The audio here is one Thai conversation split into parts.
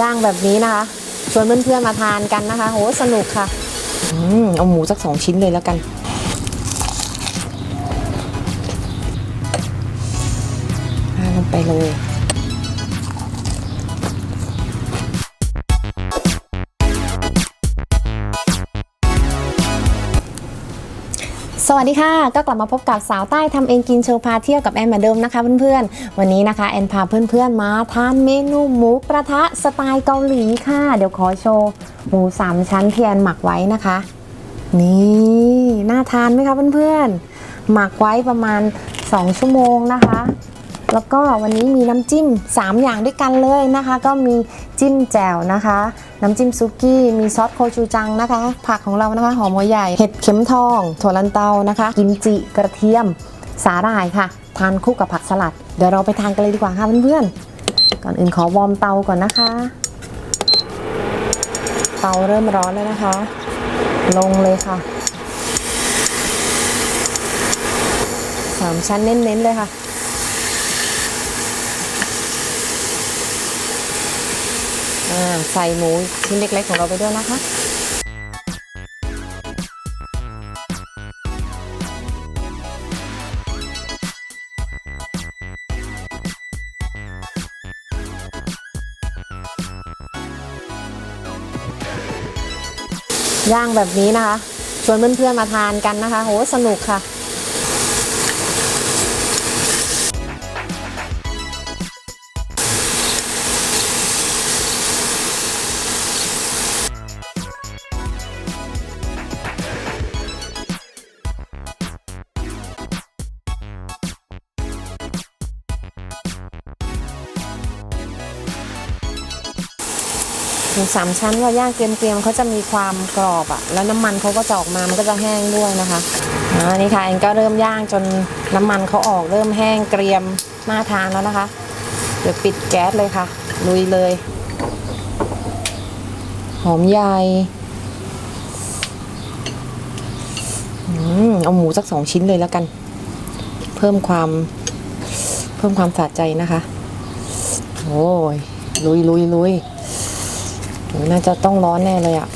ย่างแบบนี้นะคะชวนเพื่อนๆมาทานกันนะคะ โหสนุกค่ะอืมเอาหมูสักสองชิ้นเลยแล้วกันอ่าลงไปเลย สวัสดีค่ะ ก็กลับมาพบกับสาวใต้ทำเองกินโชว์พาเที่ยวกับแอนเหมือนเดิมนะคะเพื่อนๆ วันนี้นะคะแอนพาเพื่อนๆมาทานเมนูหมูกระทะสไตล์เกาหลีค่ะ เดี๋ยวขอโชว์หมูสามชั้นที่แอนหมักไว้นะคะ นี่น่าทานไหมคะเพื่อนๆ หมักไว้ประมาณ 2 ชั่วโมงนะคะ แล้วก็วันนี้มีน้ำจิ้ม 3 อย่างด้วยกันเลยนะคะ ก็มีจิ้มแจ่วนะคะ น้ำจิ้มซุกี้มีซอสโคชูจังนะคะ ผักของเรานะคะหอมหัวใหญ่เห็ดเข็มทองถั่วลันเตานะคะ กิมจิกระเทียมสาหร่ายค่ะ ทานคู่กับผักสลัด เดี๋ยวเราไปทานกันเลยดีกว่าค่ะเพื่อนๆก่อนอื่นขอวอร์มเตาก่อนนะคะ เตาเริ่มร้อนแล้วนะคะ ลงเลยค่ะสามชั้นเน้นๆเลยค่ะ อ่า ใส่หมูชิ้นเล็กๆของเราไปด้วยนะคะ ย่างแบบนี้นะคะ ชวนเพื่อนๆมาทานกันนะคะ โห สนุกค่ะ มูสามชั้นว่าย่างเกรียมๆเขาจะมีความกรอบอะแล้วน้ำมันเขาก็จะออกมามันก็จะแห้งด้วยนะคะอ่านี่ค่ะแอนก็เริ่มย่างจนน้ำมันเขาออกเริ่มแห้งเกรียมน่าทานแล้วนะคะ เดี๋ยวปิดแก๊สเลยค่ะลุยเลย หอมใหญ่เอาหมูสักสองชิ้นเลยแล้วกัน เพิ่มความเพิ่มความสะใจนะคะ โอ้ยลุยลุยลุยโอ้ย น่าจะต้องร้อนแน่เลยอะ่ะ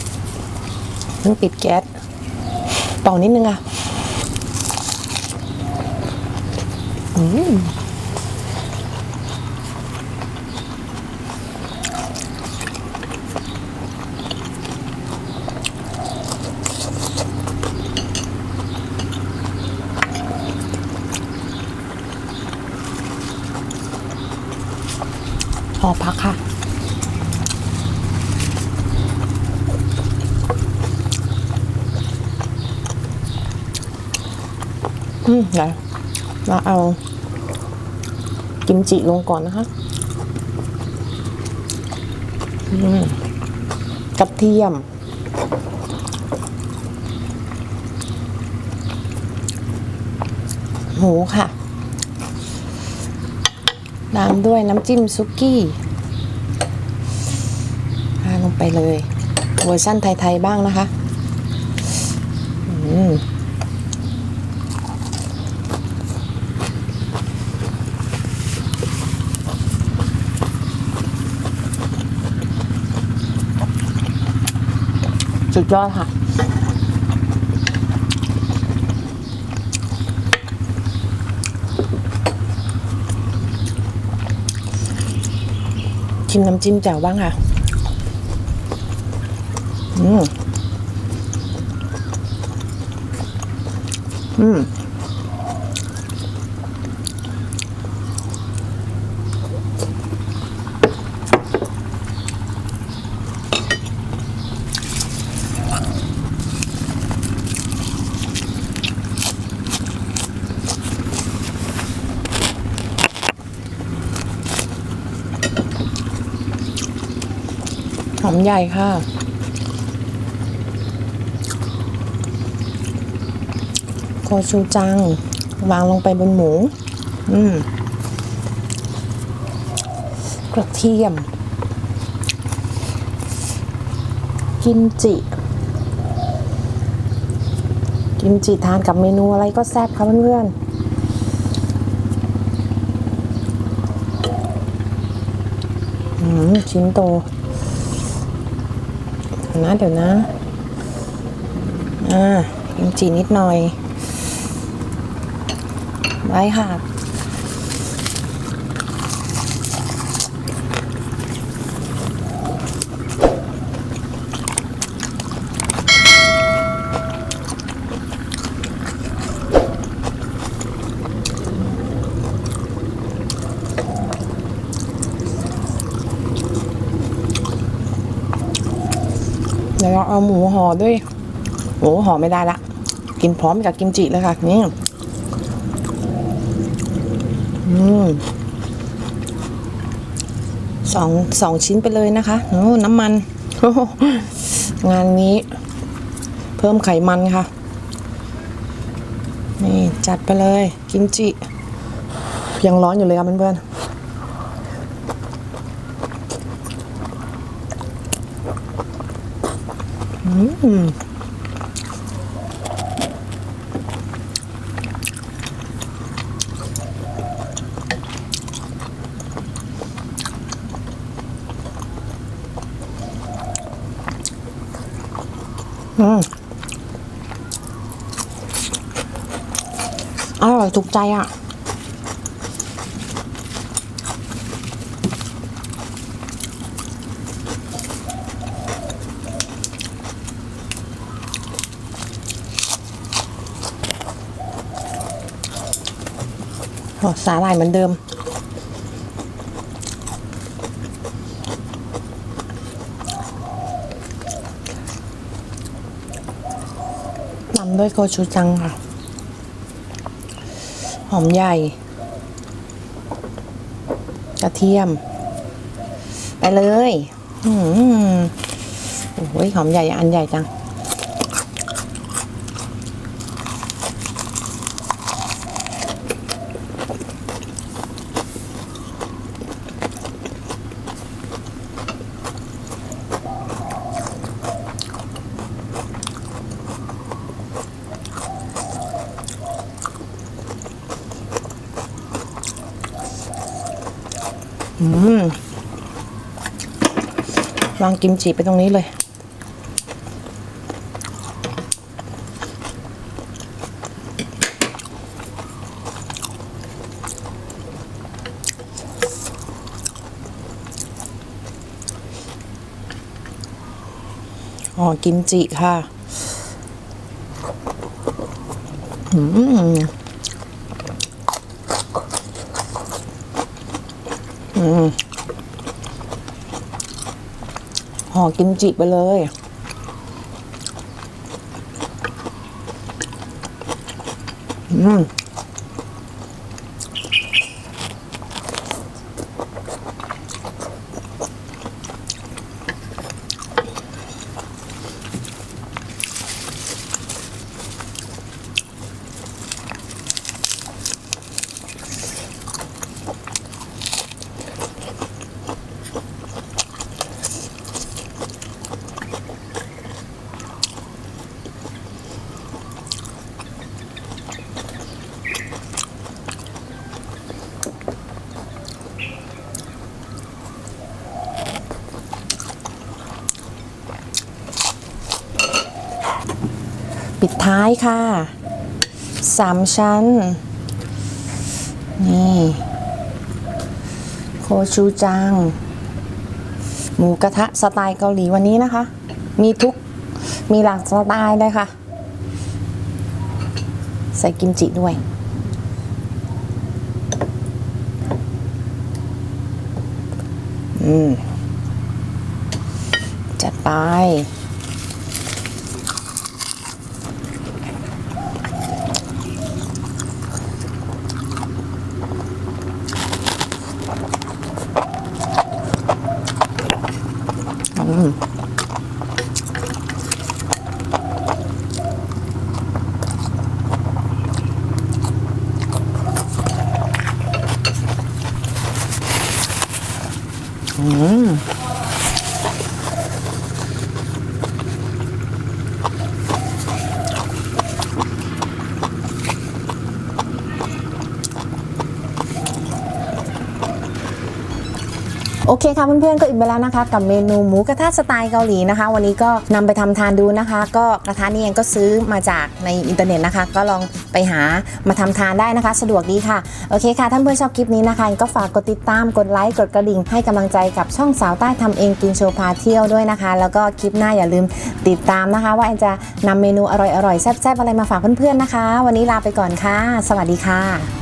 เพิ่งปิดแก๊สเป่านิดนึงอะ่ะอืมหอพักค่ะ อืมเดี๋ยวเราเอากิมจิลงก่อนนะคะอืมกระเทียม หมูค่ะตามด้วยน้ำจิ้มซุกี้ทาลงไปเลย เวอร์ชั่นไทย ๆ บ้างนะคะ อืม สุดยอดค่ะ ชิมน้ำจิ้มแจ่วบ้างค่ะ อืม อืม มใหญ่ค่ะ โคชูจัง วางลงไปบนหมู อืมกระเทียม กิมจิ กิมจิทานกับเมนูอะไรก็แซ่บค่ะเพื่อนๆอืมชิ้นโต นะ เดี๋ยวนะ อ่ากิมจินิดหน่อย ไว้ค่ะ เอาหมูห่อด้วยโอ้ห่อไม่ได้ละ กินพร้อมกับกิมจิเลยค่ะนี่สองสองชิ้นไปเลยนะคะโอ้น้ำมัน งานนี้ เพิ่มไขมันค่ะ นี่จัดไปเลย กิมจิ ยังร้อนอยู่เลยค่ะเพื่อนๆ อืมอร่อยถูกใจอะ สาหร่ายเหมือนเดิมตำด้วยโกชูจังค่ะ หอมใหญ่ กระเทียม ไปเลย อืมโอ้ยหอมใหญ่อันใหญ่จัง วางกิมจิไปตรงนี้เลย อ๋อ กิมจิค่ะ อืม อืม ห่อกิมจิไปเลยอืม ท้ายค่ะสามชั้น นี่ โคชูจัง หมูกระทะสไตล์เกาหลีวันนี้นะคะ มีทุก มีหลากสไตล์เลยค่ะ ใส่กิมจิด้วยอืมจัดไป Mm-hmm. โอเคค่ะเพื่อนๆก็อิ่มไปแล้วนะคะ กับเมนูหมูกระทะสไตล์เกาหลีนะคะ วันนี้ก็นำไปทำทานดูนะคะ ก็กระทะนี้เองก็ซื้อมาจากในอินเทอร์เน็ตนะคะ ก็ลองไปหามาทำทานได้นะคะ สะดวกดีค่ะโอเคค่ะท่านเพื่อนชอบคลิปนี้นะคะ ก็ฝากกดติดตามกดไลค์กดกระดิ่ง ให้กำลังใจกับช่องสาวใต้ทำเองกินโชว์พาเที่ยวด้วยนะคะ แล้วก็คลิปหน้าอย่าลืมติดตามนะคะ ว่าแอนจะนำเมนูอร่อยๆแซ่บๆอะไรมาฝากเพื่อนๆนะคะ วันนี้ลาไปก่อนค่ะ สวัสดีค่ะ